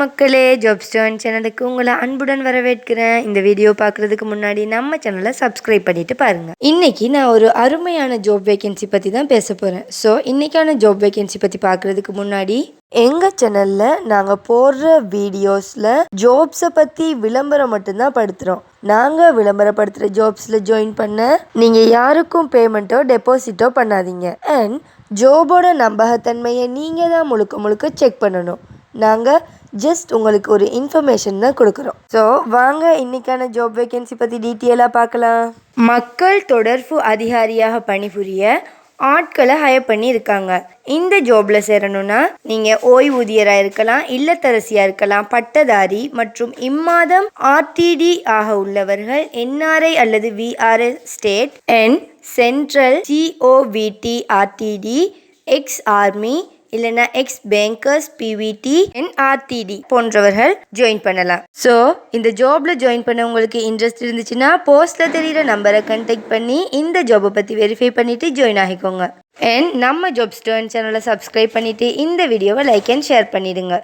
மக்களே. ஜப்ஸ்டோன் சேனலுக்கு உங்களை அன்புடன் வரவேற்கிறேன். இந்த வீடியோ பார்க்குறதுக்கு முன்னாடி நம்ம சேனலை சப்ஸ்கிரைப் பண்ணிட்டு பாருங்கள் இன்னைக்கு நான் ஒரு அருமையான ஜாப் வேகன்சி பற்றி தான் பேச போகிறேன் ஸோ இன்னைக்கான ஜாப் வேகன்சி பற்றி பார்க்குறதுக்கு முன்னாடி எங்கள் சேனலில் நாங்கள் போடுற வீடியோஸில் ஜாப்ஸை பற்றி விளம்பரம் மட்டும்தான் படுத்துகிறோம் நாங்கள் விளம்பரப்படுத்துகிற ஜாப்ஸில் ஜாயின் பண்ண நீங்கள் யாருக்கும் பேமெண்ட்டோ டெபாசிட்டோ பண்ணாதீங்க. அண்ட் ஜோபோட நம்பகத்தன்மையை நீங்கள் தான் முழுக்க முழுக்க செக் பண்ணணும். நாங்கள் ஜஸ்ட் உங்களுக்கு ஒரு இன்ஃபர்மேஷன் தான் கொடுக்குறோம். ஸோ வாங்க இன்னைக்கான ஜாப் வேகன்சி பற்றி டீட்டெயிலாக பார்க்கலாம். மக்கள் தொடர்பு அதிகாரியாக பணிபுரிய ஆட்களை ஹயர் பண்ணி இருக்காங்க இந்த ஜாப்ல சேரணும்னா நீங்கள் ஓய்வூதியராக இருக்கலாம் இல்லத்தரசியாக இருக்கலாம் பட்டதாரி மற்றும் இம்மாதம் ஆர்டிடி ஆக உள்ளவர்கள் என்ஆர்ஐ அல்லது VRS state and central COVT RTD ex army இல்லைன்னா எக்ஸ் பேங்கர்ஸ் பிவிடி என்ஆர்டிடி போன்றவர்கள் ஜாயின் பண்ணலாம். ஸோ இந்த ஜாப்ல ஜாயின் பண்ண உங்களுக்கு இன்ட்ரெஸ்ட் இருந்துச்சுன்னா போஸ்ட்ல தெரியிற நம்பரை கண்டெக்ட் பண்ணி இந்த ஜாபை பற்றி வெரிஃபை பண்ணிட்டு ஜாயின் ஆகிக்கோங்க. அண்ட் நம்ம ஜாப் ஸ்டோன் சேனலை சப்ஸ்கிரைப் பண்ணிட்டு இந்த வீடியோவை லைக் அண்ட் ஷேர் பண்ணிடுங்க.